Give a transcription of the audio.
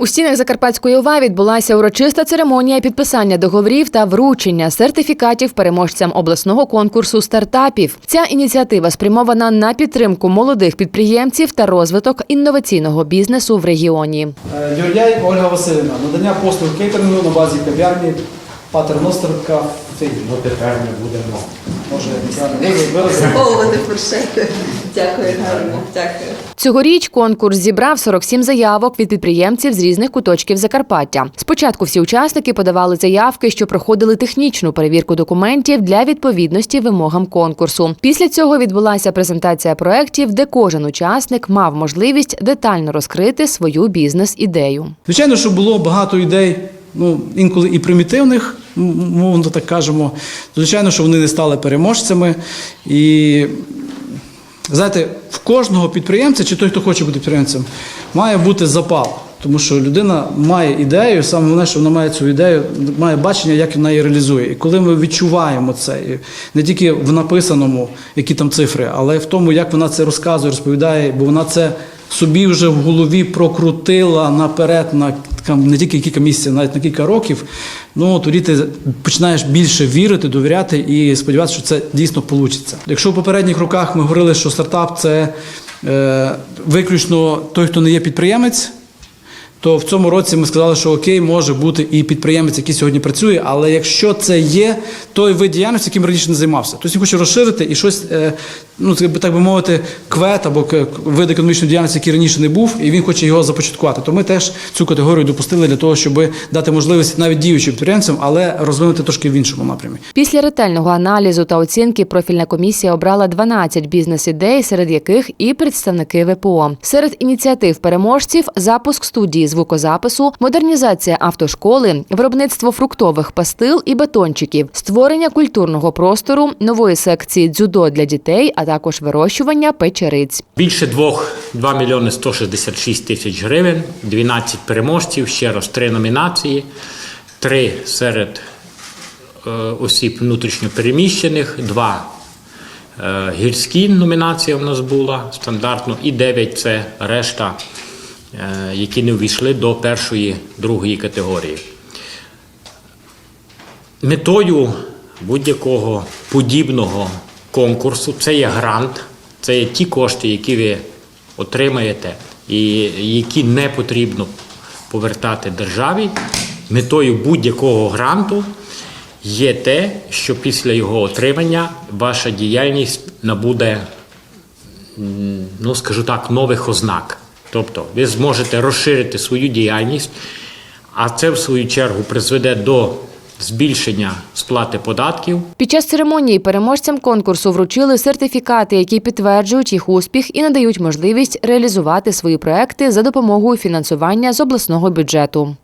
У стінах Закарпатської ОВА відбулася урочиста церемонія підписання договорів та вручення сертифікатів переможцям обласного конкурсу стартапів. Ця ініціатива спрямована на підтримку молодих підприємців та розвиток інноваційного бізнесу в регіоні. Е, Юр'яй Ольга Васильівна, надання послуг кейтерингу на базі кав'ярні Патерностер Кафе. Ну тепер ми будемо. Може, виразити? Фуршети. Дякую, гарно. Дякую. Цьогоріч конкурс зібрав 47 заявок від підприємців з різних куточків Закарпаття. Спочатку всі учасники подавали заявки, що проходили технічну перевірку документів для відповідності вимогам конкурсу. Після цього відбулася презентація проєктів, де кожен учасник мав можливість детально розкрити свою бізнес-ідею. Звичайно, що було багато ідей, ну інколи і примітивних, мовно так кажемо. Звичайно, що вони не стали переможцями. І знаєте, в кожного підприємця, чи той, хто хоче бути підприємцем, має бути запал. Тому що людина має ідею, саме головне, що вона має цю ідею, має бачення, як вона її реалізує. І коли ми відчуваємо це, і не тільки в написаному, які там цифри, але й в тому, як вона це розказує, розповідає, бо вона це собі вже в голові прокрутила наперед на не тільки кілька місяців, навіть на кілька років. Ну тоді ти починаєш більше вірити, довіряти і сподіватися, що це дійсно вийде. Якщо в попередніх роках ми говорили, що стартап це е, виключно той, хто не є підприємець. То в цьому році ми сказали, що окей, може бути і підприємець, який сьогодні працює, але якщо це є той вид діяльності, яким раніше не займався, тобто він хоче розширити і щось, е, ну так би- мовити, квет або вид економічної діяльності, який раніше не був, і він хоче його започаткувати. То ми теж цю категорію допустили для того, щоб дати можливість навіть діючим підприємцям, але розвинути трошки в іншому напрямі. Після ретельного аналізу та оцінки профільна комісія обрала 12 бізнес-ідей, серед яких і представники ВПО. Серед ініціатив переможців запуск студії звукозапису, модернізація автошколи, виробництво фруктових пастил і батончиків, створення культурного простору, нової секції дзюдо для дітей, а також вирощування печериць. Більше 2, 2 мільйони 166 тисяч гривень, 12 переможців, ще раз 3 номінації, 3 серед е, осіб внутрішньопереміщених, 2 е, гірські номінація в нас була стандартно, і 9 це решта, е, які не увійшли до першої, другої категорії. Метою будь-якого подібного конкурсу це є грант, це є ті кошти, які ви отримаєте, і які не потрібно повертати державі. Метою будь-якого гранту є те, що після його отримання ваша діяльність набуде, ну скажу так, нових ознак. Тобто ви зможете розширити свою діяльність, а це в свою чергу призведе до збільшення сплати податків. Під час церемонії переможцям конкурсу вручили сертифікати, які підтверджують їх успіх і надають можливість реалізувати свої проекти за допомогою фінансування з обласного бюджету.